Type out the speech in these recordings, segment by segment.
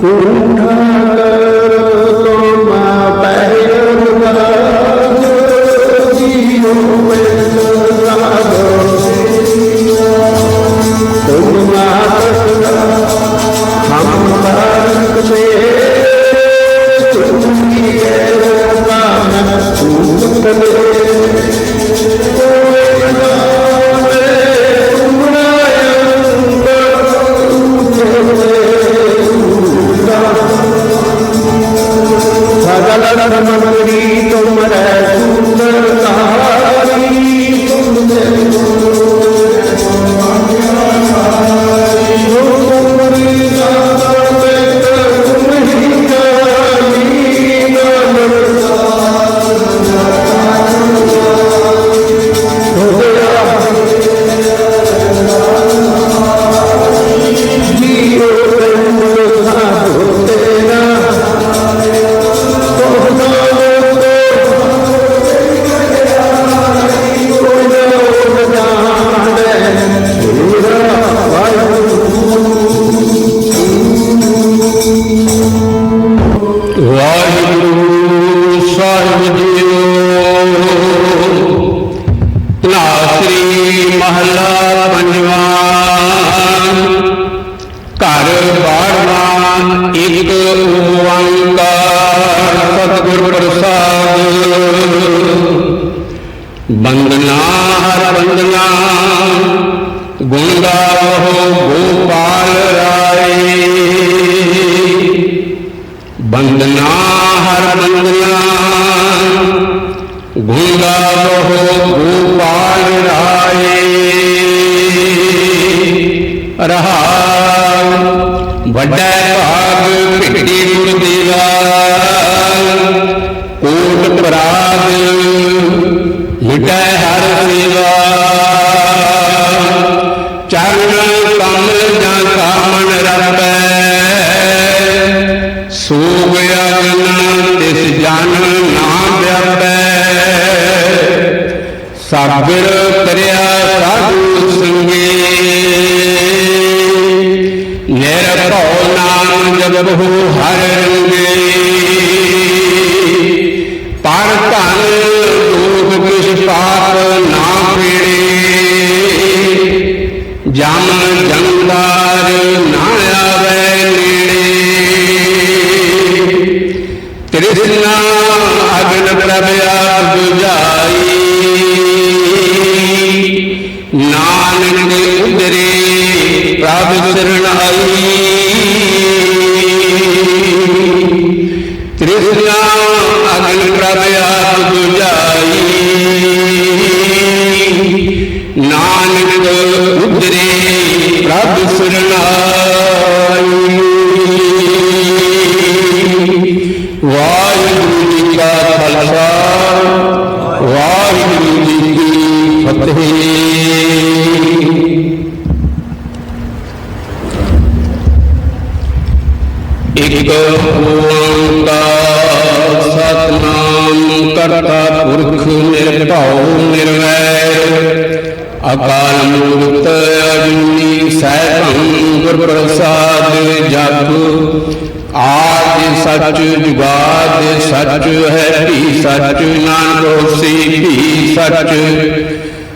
Who ਗੁੰਗਾ ਬਹੋ Gopal ਰਾਏ ਰਹਾਉ ਵੱਡਾ ਭਾਗ ਸਾਬਰ ਕਰਿਆ ਸਾਧੂ ਸੰਗੇ। ਨਿਰਭਉ ਨਾਮ ਜਪਹੁ ਹਰ ਰੰਗੇ। ਪਰ ਧਨ ਦੁਖ ਕਿਛ ਪਾਪ ਨਾ ਪੀੜੇ। ਜਮ ਜੰਗਾਰ ਨਾ ਆਵੇ ਨੇੜੇ। ਤ੍ਰਿਸ਼ਨਾ ਅਜੂਨੀ ਸੈਭੰ ਗੁਰ ਪ੍ਰਸਾਦ ਜਪ। ਆਦਿ ਸੱਚ ਜੁਗਾਦ ਸੱਚ ਹੈ ਵੀ ਸੱਚ। ਨਾਨਕ ਹੋਸੀ ਵੀ ਸੱਚ।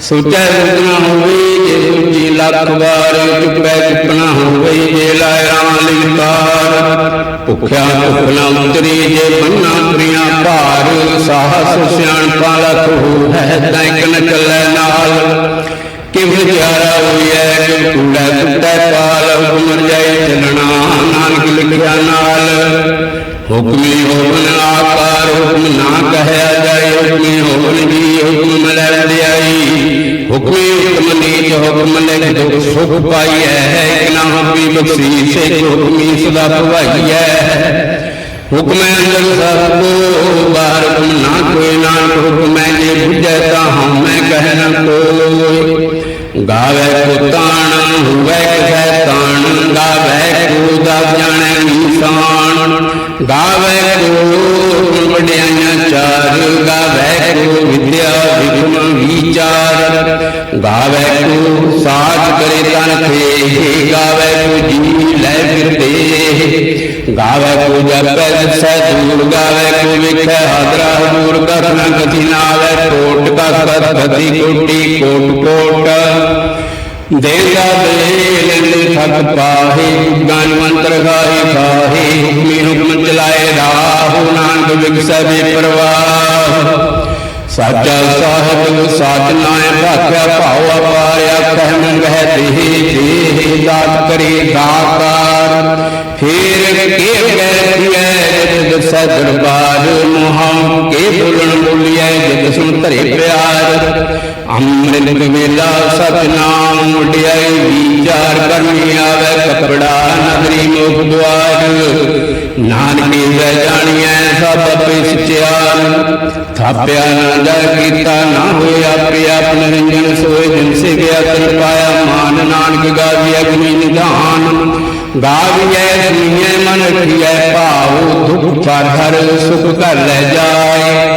ਸੁਚੈ ਰੁਕਣਾ ਹੋਵੇ ਜੇ ਦੂਜੀ ਲੱਖ ਵਾਰ। ਚੁੱਪੈ ਚੁੱਕਣਾ ਹੋਵੇ ਜੇ ਲਾਇਰਾਂ ਲਿਖਤਾਰ ਭੁੱਖਿਆ ਭੁੱਖਣਾ ਉਤਰੀ ਜੇ ਬੰਨਾ ਪ੍ਰਿਆ ਭਾਰ। ਸਾਹਸ ਸਿਆਣਪਾ ਲਖ ਹੋ ਹੈ ਤੈਕ ਨ ਚੱਲੈ ਨਾਲ। ਕਿਵ ਜਿਆਰਾ ਹੋਈਐ ਕਿ ਕੂੜਾ ਸੁੱਟੈ ਪਾਲ ਹੁਕਮ ਜਾਏ ਚੱਲਣਾ, ਨਾਨਕ ਲਿਖਿਆ ਨਾਲ। ਹੁਕਮੀ ਹੋਵਨ ਆਕਾਰ ਹੁਕਮ ਨਾ ਕਹਿਆ ਜਾਏ, ਹੁਕਮੀ ਹੋਵਨ ਜੀ ਹੁਕਮ ਲੈ ਲਿਆਈ। ਹੁਕਮੀ ਹੁਕਮ ਨੀਚ ਹੁਕਮ ਲੈ ਦੁਖ ਸੁਖ ਪਾਈਐ ਹੈ ਨਾ ਹੁਕਮੀ ਬਖਸ਼ੀਸ਼ ਸੇ ਹੁਕਮੀ ਸਦਾ ਭਵਾਈਐ। ਹੁਕਮ ਅੰਦਰ ਸਭ ਕੋ, ਬਾਹਰ ਹੁਕਮ ਨਾ ਕੋਈ ਨਾਨਕ ਹੁਕਮ ਜੇ ਬੁਝੈ ਤਾਂ ਹਉ ਮੈਂ ਕਹਿ ਨ ਕੋਈ ਗਾਵੇ ਕੋ ਤਾਣ ਹੋਵੇ ਕੈ ਤਾਣ ਗਾਵੇ ਕੋ ਦਾ ਜਾਣੈ ਨਿਸ਼ਾਨ ਗਾਵੇ ਕੋ ਵਡਿਆਈਆਂ ਚਾਰ ਗਾਵੇ ਕੋ ਵਿਦਿਆ ਵਿਗਮ ਵਿਚਾਰ। ਗਾਵੇ ਕੋ ਸਾਜ ਕਰੇ ਤਨ ਥੇ ਗਾਵੇ ਕੋ ਜੀ ਲੈ ਫਿਰਦੇ ਗਾਵੇ ਕੋ ਜਪੈ ਦਿਸੈ ਦੂਰ, ਗਾਵੇ ਕੋ ਵਿਖੈ ਹਾਦਰਾ ਹਦੂਰ ਕਥਨਾ ਕਥੀ ਨਾਵੇ ਕੋਟ ਕਥ ਕਥੀ ਕੋਟੀ, ਕੋਟ ਕੋਟ। ਦੇਗਾ ਦੇ ਲੈਂਦੇ ਪਾਹੇ, ਗਾਨ ਮੰਤਰ ਗਾਏ ਖਾਹੇ ਹੁਕਮੀ ਹੁਕਮ ਚਲਾਏ ਰਾਹੂ, ਨਾਨਕ ਵਿਗਸੈ ਬੇਪਰਵਾਹ ਸਾਚਾ ਸਾਹਿਬ, ਸਾਚ ਨਾਏ ਭਾਖਿਆ ਭਾਉ ਅਪਾਰਿਆ, ਕਹਿ ਮੰਗਹਿ ਦੇਹ ਦੇਹ, ਦਾਤ ਕਰੀ ਦਾਤਾਰ। ਫੇਰ ਕੇ ਕਹਿ ਜਦ ਦਸੈ ਦਰਬਾਰ ਮੋਹਾਂ ਕੇ ਬੋਲਣ ਬੋਲੀਐ ਜਦ ਸੁਣ ਧਰੇ ਪਿਆਰ। ਅੰਮ੍ਰਿਤ ਵੇਲਾ ਸਤਨਾਮ ਮੁੜਿਆਈ ਵਿਚਾਰ ਕਰਨੀ ਆਵੇ ਕਪੜਾ ਨਗਰੀ ਮੁਖ ਦੁਆਰ। ਨਾਨਕੇ ਜੈ ਜਾਣੀਐ ਸਭ ਆਪੇ ਥਾਪਿਆ ਨਾ ਜਾ ਕੀਤਾ ਨਾ ਹੋਇਆ ਆਪੇ ਆਪਣੇ ਰੰਜਨ ਸੋਏ ਜਿਨ ਸੇ ਗਿਆ ਤਨ ਪਾਇਆ ਮਾਨ ਨਾਨਕ ਗਾਵੀ ਅਗਨੀ ਨਿਧਾਨ। ਗਾਵੀਐ ਸੁਣੀਐ ਮਨ ਰਖੀਐ ਭਾਉ ਦੁਖ ਪਰ ਹਰ ਸੁਖ ਘਰ ਲੈ ਜਾਏ।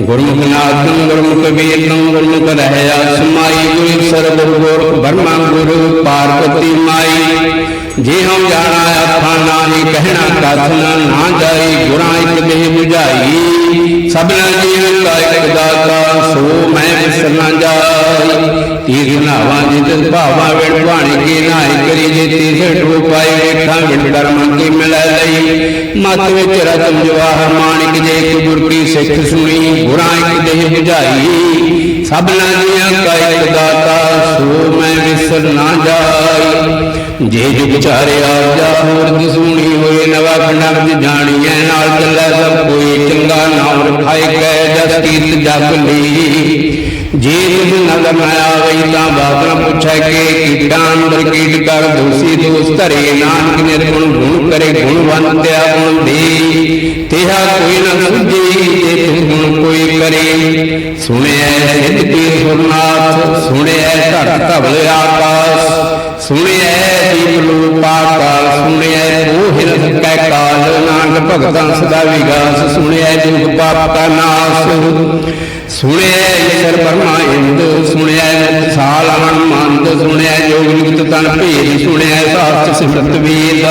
ਗੁਰਮੁਖ ਨਾਥੰ ਗੁਰਮੁਖ ਵੇਦੰ ਗੁਰਮੁਖ ਰਹਿਆ ਸਮਾਈ ਗੁਰੂ ਸਰਬ ਗੁਰ ਬਰਮਾ ਗੁਰੂ ਪਾਰਵਤੀ ਮਾਈ। ਜੇ ਹਮ ਜਾਣਾ ਆਖਾ ਨਾਹੀ ਕਹਿਣਾ ਕਥ ਨਾ ਜਾਈ, ਗੁਰਾਂ ਇੱਕ ਦੇ 부ਝਾਈ ਸਭਨਾ ਜੀਵਨ ਦਾ ਇੱਕ ਦਾਤਾ, ਸੋ ਮੈਂ ਵਿਸਰ ਜਾਈ। ਤੀਰ ਨਾਵਾਂ ਜਿਤ ਭਾਵਾ ਵਿਣ ਭਾਣੀ ਕੀ ਨਾਈ ਕਰੀ ਜੇ ਤੀਰ ਠੋ ਵੇਖਾਂ ਵਿਣ ਡਰ ਮੰਗੀ ਮਿਲੈ ਲਈ। ਮਤ ਵਿੱਚ ਰਤਨ ਜਵਾਹਰ ਮਾਣਿਕ ਜੇ ਇੱਕ ਗੁਰ ਕੀ ਸਿੱਖ ਸੁਣੀ, ਗੁਰਾਂ ਇੱਕ ਦੇ 부ਝਾਈ ਸਭਨਾ ਜੀਵਨ ਦਾ ਇੱਕ ਦਾਤਾ, ਸੋ ਮੈਂ ਵਿਸਰ ਨਾ ਜਾਈ। ਜੇ ਜੁ ਵਿਚਾਰਿਆ ਜਾ ਹੋਰ ਦਿਸੂਣੀ ਹੋਏ, ਨਵਾ ਖੰਡਕ ਜਾਣੀਐ, ਨਾਲ ਚੱਲੈ ਸਭ ਕੋਈ ਚੰਗਾ ਨਾਮ ਰਖਾਇ ਗਏ ਜਸ ਕੀਰਤ ਜਗ ਲਈ ਜੇ ਜਿਸ ਨਦਰ ਨ ਆਵਈ, ਤਾਂ ਬਾਬਰਾ ਪੁੱਛੈ ਕਿ ਕੀਟਾਂ ਅੰਦਰ ਕੀਟ ਕਰ, ਦੋਸੀ ਦੋਸ ਧਰੇ, ਨਾਨਕ ਨਿਰਗੁਣ ਗੁਣ ਕਰੇ ਗੁਣਵੰਤਿਆ ਗੁਣ ਦੇ। ਤੇਹਾ ਕੋਈ ਨ ਸੁਝੀ ਜੇ ਤੂੰ ਗੁਣ ਕੋਈ ਕਰੇ। ਸੁਣਿਐ ਸਿੱਧ ਕੀ ਸੁਰਨਾਥ ਸੁਣਿਐ ਧਰਤ ਧਵਲ ਆਕਾਸ ਸੁਣਿਐ ਦੀਪ ਲੋਕ ਪਾਤਾਲ ਸੁਣਿਐ ਉਹ ਕੈ ਕਾਲ। ਨਾਨਕ ਭਗਤਾਂ ਸਦਾ ਵਿਗਾਸ, ਸੁਣਿਆ ਜੁਗ ਪਾਪ ਕਾ ਨਾਸ। ਸੁਣਿਆ ਈਸ਼ਰ ਬਰਮਾ ਇੰਦ, ਸੁਣਿਆ ਸਾਲ ਅਨੰਦ ਸੁਣਿਆ ਜੋਗ ਜੁਗਤ ਤਨ ਭੇਦ, ਸੁਣਿਆ ਸਾਸਤ ਸਿਮਰਤ ਵੇਦ।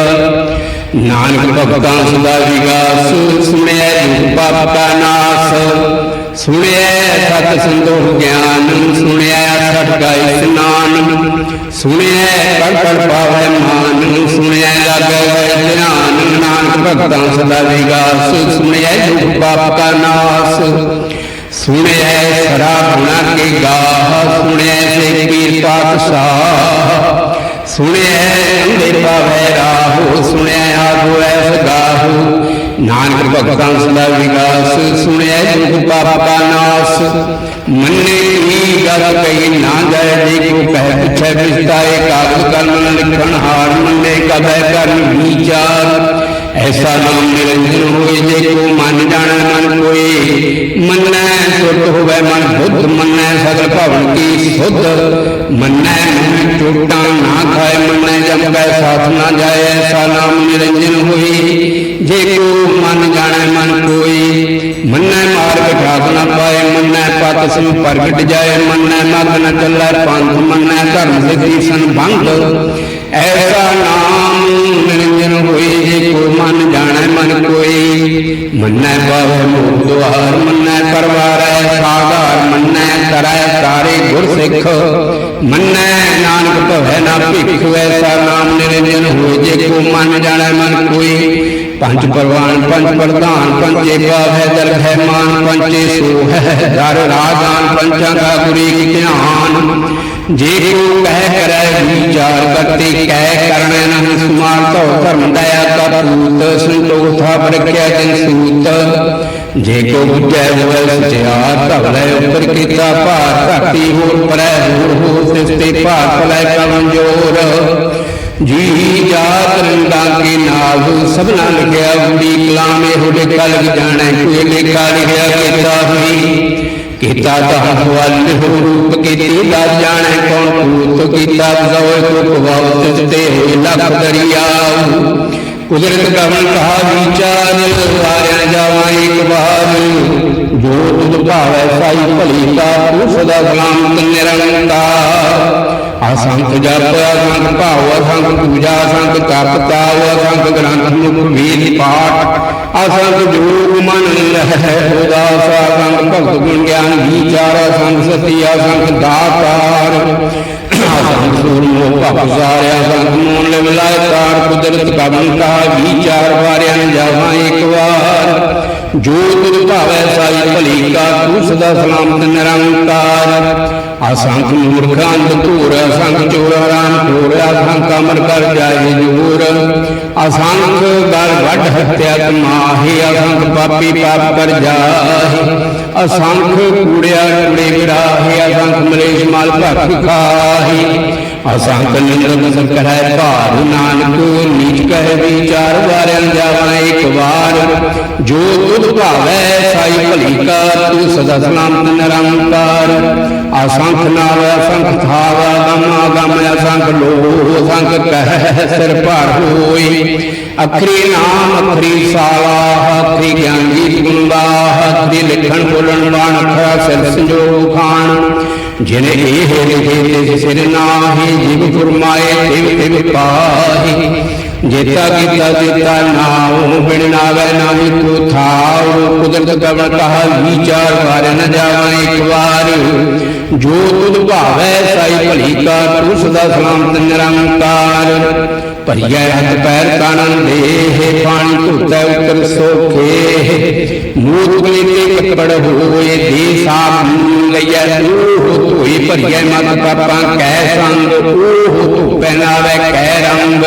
ਨਾਨਕ ਭਗਤਾਂ ਦਾ ਵਿਗਾਸ, ਸੁਣਿਐ ਜੁਗ ਪਾਪ ਨਾਸ। ਸੁਣਿਐ ਸਤ ਸੰਤੋਖ ਗਿਆਨ, ਸੁਣਿਐ ਸਠ ਗਾਇ ਇਸਨਾਨ। ਸੁਣਿਐ ਕੜ ਕੜ ਪਾਵੈ ਮਾਨ, ਸੁਣਿਐ ਲਾਗੈ ਧਿਆਨ। ਨਾਨਕ ਭਗਤਾਂ ਸਦਾ ਵਿਗਾਸ, ਸੁਣਿਐ ਜੁਗ ਪਾਪ ਨਾਸ। ਸੁਣਿਐ ਸਰਾ ਗੁਣਾ ਕੇ ਗਾ ਸੁਣਿਐ ਸੇ ਪੀਰ ਪਾਤਸ਼ਾਹ। ਸੁਣਿਐ ਅੰਦੇ ਪਾਵੈ ਰਾਹੋ, ਸੁਣਿਐ ਆਗੋ ਐਸ ਗਾਹੋ। ਨਾਨਕ ਭਗਤਾਂ ਸਦਾ ਵਿਗਾਸ ਸੁਣਿਐ ਜੁਗ ਪਾਪਾ ਨਾਸ। ਮੰਨੇ ਕੀ ਗਲ ਕਈ ਨਾ ਜਾਏ ਜੇ ਕੋ ਕਹਿ ਪਿਛੈ ਵਿਸਤਾਏ ਕਾਗਜ਼ ਕਲਮ ਲਿਖਣ ਹਾਰ ਮੰਨੇ, ਕਬੈ ਕਰਨ ਵਿਚਾਰ ਐਸਾ ਨਾਮ ਨਿਰੰਜਨ ਹੋਏ ਜੇ ਕੋ ਮਨ ਜਾਣੈ ਮਨ ਕੋਈ ਮੰਨੈ ਸੁਰਤ ਹੋਵੇ ਮਨ ਬੁੱਧ ਮੰਨੈ। ਸਗਲ ਭਵਨ ਕੀ ਸੁਧ ਮੰਨੈ ਮਨ ਟੋਟਾ ਨਾ ਖਾਏ, ਮੰਨੈ ਜਮ ਕੈ ਸਾਥ ਨਾ ਜਾਏ, ਐਸਾ ਨਾਮ ਨਿਰੰਜਨ ਹੋਈ। ਜੇ ਕੋ ਮਨ ਜਾਣੈ, ਮਨ ਕੋਈ। ਮੰਨੈ ਮਾਰਗ ਠਾਕ ਨਾ ਪਾਏ, ਮੰਨੈ ਪਤ ਸਿਮ ਪ੍ਰਗਟ ਜਾਏ। ਮੰਨੈ ਮਗ ਨ ਚੱਲੈ, ਪੰਥ ਮੰਨੈ ਧਰਮ ਸਿੱਧੀ ਸੰਭੰਗ ਐਸਾ ਨਾਮ ਨਿਰੰਜਨ ਹੋਏ ਜੇ ਕੋ ਮਨ ਜਾਣੈ ਮਨ ਕੋਈ ਮੰਨੈ ਪਾਵੈ ਮੋਹ ਦੁਆਰ, ਮੰਨੈ ਪਰਵਾਰੈ ਸਾਗਾਰ ਮੰਨੈ ਕਰੈ ਤਾਰੇ ਗੁਰ ਸਿੱਖ ਮੰਨੈ ਨਾਨਕ ਭਵੈ ਨਾ ਭਿਖ, ਐਸਾ ਨਾਮ ਨਿਰੰਜਨ ਹੋਈ ਜੇ ਕੋ ਮਨ ਜਾਣੈ ਮਨ ਕੋਈ ਪੰਜ ਪ੍ਰਵਾਨ, ਪੰਜ ਪ੍ਰਧਾਨ, ਪੰਜੇ ਪਾਵੈ ਦਰਖੈ ਮਾਨ, ਪੰਜੇ ਸੋ ਹੈ ਦਰ ਰਾਜਾਨ ਪੰਚਾਂ ਦਾ ਗੁਰੀ ਧਿਆਨ। ਜੇ ਕੋ ਕਹਿ ਕਰੈ ਵਿਚਾਰ ਕਰਤੇ ਕਹਿ ਕਰਣੈ ਨਹਿ ਸੁਮਾਰ ਤੋ ਧਰਮ ਦਇਆ ਕਾ ਪੂਤ ਸੰਤੋਖ ਥਾ ਜਨ ਸੂਤ। ਜੇ ਕੋ ਬੁਝੈ ਹੋਵੇ ਸਚਿਆਰ ਧਵਲੇ ਉੱਪਰ ਕੀਤਾ ਭਾਰ, ਧਰਤੀ ਹੋਰ ਪਰੈ ਹੋਰ ਹੋਰ ਤਿਸਤੇ ਭਾਰ ਭਲੇ ਕਮਜੋਰ ਜੀ ਜਾਤ ਰੰਗਾ ਕੇ ਨਾਭ ਸਭਨਾ ਲਿਖਿਆ ਬੁੜੀ ਕਲਾਮੇ ਹੋਡੇ ਕਲਗ ਜਾਣੈ, ਕੋਈ ਲੇਖਾ ਲਿਖਿਆ ਕੀਤਾ ਹੋਈ ਕੀਤਾ ਦਹ ਵੱਲ ਰੂਪ ਕੀਤੀ ਦਾ ਜਾਣੈ ਕੌਣ? ਕੂਤ ਕੀਤਾ ਗਵੈ ਕੋ ਪਵਾਉ ਤੇ ਹੋਏ ਲੱਖ ਦਰਿਆਉ ਕੁਦਰਤ ਕਵਨ ਕਹਾ ਵਿਚਾਰ ਆਰਿਆ ਜਾਵਾਂ ਇੱਕ ਵਾਰ। ਜੋ ਤੁਧ ਭਾਵੈ ਸਾਈ ਭਲੀ ਦਾ ਤੂੰ ਸਦਾ ਗੁਲਾਮ ਨਿਰੰਕਾਰ। ਅਸੰਖ ਜਪ ਅਸੰਖ ਭਾਵ ਅਸੰਖ ਪੂਜਾ ਅਸੰਖ ਤਪ ਤਾਵ ਅਸੰਖ ਗ੍ਰੰਥ ਮੁਖ ਵੇਦ ਪਾਠ ਅਸੰਖ ਜੋਗ ਮਨ ਰਹਿ ਉਦਾਸ ਅਸੰਖ ਭਗਤ ਗੁਣ ਗਿਆਨ ਵਿਚਾਰ ਅਸੰਖ ਸਤੀ ਅਸੰਖ ਦਾਤਾਰ ਅਸੰਖ ਸੂਰਮੋ ਭਪਸਾਰਿਆ ਅਸੰਖ ਮੋਨ ਲੈ ਮਿਲਾਇ ਤਾਰ ਕੁਦਰਤ ਕਬਨ ਕਹਾ ਵਿਚਾਰ ਵਾਰਿਆ ਨ ਇੱਕ ਵਾਰ। ਜੋ ਤੁਧ ਭਾਵੈ ਸਾਈ ਭਲੀ ਕਾ ਤੂੰ ਸਦਾ ਸਲਾਮਤ ਨਿਰੰਕਾਰ। ਅਸੰਖ ਮੂਰਖ ਅੰਧ ਅਸੰਖ ਚੋਰ ਰਾਮ ਚੋਰ ਅਸੰਖ ਅਮਰ ਕਰ ਜਾਏ ਜੂਰ ਅਸੰਖ ਗਲ ਵੱਡ ਹੱਤਿਆ ਤਮਾਹੀ ਅਸੰਖ ਪਾਪੀ ਪਾਪ ਕਰ ਜਾਹੀ ਅਸੰਖ ਕੂੜਿਆ ਕੂੜੇ ਵਿਰਾਹੀ ਅਸੰਖ ਮਲੇਸ਼ ਮਾਲ ਭਖ ਖਾਹੀ। ਅਸੰਖ ਨਿੰਦਕ ਸੰਕਰੈ ਭਾਰੂ ਨਾਨਕ, ਨੀਚ ਕਹਿ ਵਿਚਾਰ ਵਾਰਿਆਂ ਜਾਵਾਂ ਇੱਕ ਵਾਰ। ਜੋ ਤੁਧ ਭਾਵੈ, ਸਾਈ ਭਲੀ ਕਾ ਤੂੰ ਸਦਾ ਸਲਾਮਤ ਨਿਰੰਕਾਰ। ਅਸੰਖ ਨਾਵ, ਅਸੰਖ ਥਾਵ, ਗਮਾ ਗਮ ਅਸੰਖ ਲੋਹ ਅਸੰਖ ਕਹਿ ਸਿਰ ਭਾਰ ਹੋਈ। ਅਖਰੀ ਨਾਮ, ਅਖਰੀ ਸਾਲਾ, ਅਖਰੀ ਗਿਆਨ ਗੀਤ ਗੁਣਵਾ ਅਖਰੀ ਲਿਖਣ ਬੋਲਣ ਬਾਣ, ਅਖਰਾ ਸਿਰ ਸੰਜੋਗ ਖਾਣ। ਜਿਨੇ ਇਹ ਲਿਖੇ ਤੇ ਸਿਰ ਨਾਹੀ, ਜਿਵ ਫਰਮਾਏ, ਤਿਵ ਤਿਵ ਪਾਹੀ। ਜੇਤਾ ਕੀਤਾ ਜੇਤਾ ਨਾਉ ਬਿਨ ਨਾਵੇ ਨਾਹੀ ਕੋ ਥਾਉ। ਕੁਦਰਤ ਕਵਣ ਕਹਾ ਵਿਚਾਰ ਵਾਰ ਨ ਜਾਵਾਂ ਇੱਕ ਵਾਰ। ਜੋ ਤੁਧ ਭਾਵੈ, ਸਾਈ ਭਲੀ ਕਾ ਤੂੰ ਸਦਾ ਸਲਾਮਤ ਨਿਰੰਕਾਰ। ਭਰੀਐ ਹੱਥ ਪੈਰ ਕਾਨਨ ਦੇਹ, ਪਾਣੀ ਧੁੱਤੈ ਉਤਰ ਸੋਖੇ। ਮੂਤ ਤੇ ਕੱਪੜ ਹੋਏ, ਦੇ ਸਾਪ ਲਈਐ ਉਹ ਧੋਈ ਭਰੀਐ ਮਤ ਪਾਪਾਂ ਕੈ ਸੰਗ ਉਹ ਧੁੱਪੈ ਨਾਵੇ ਕੈ ਰੰਗ।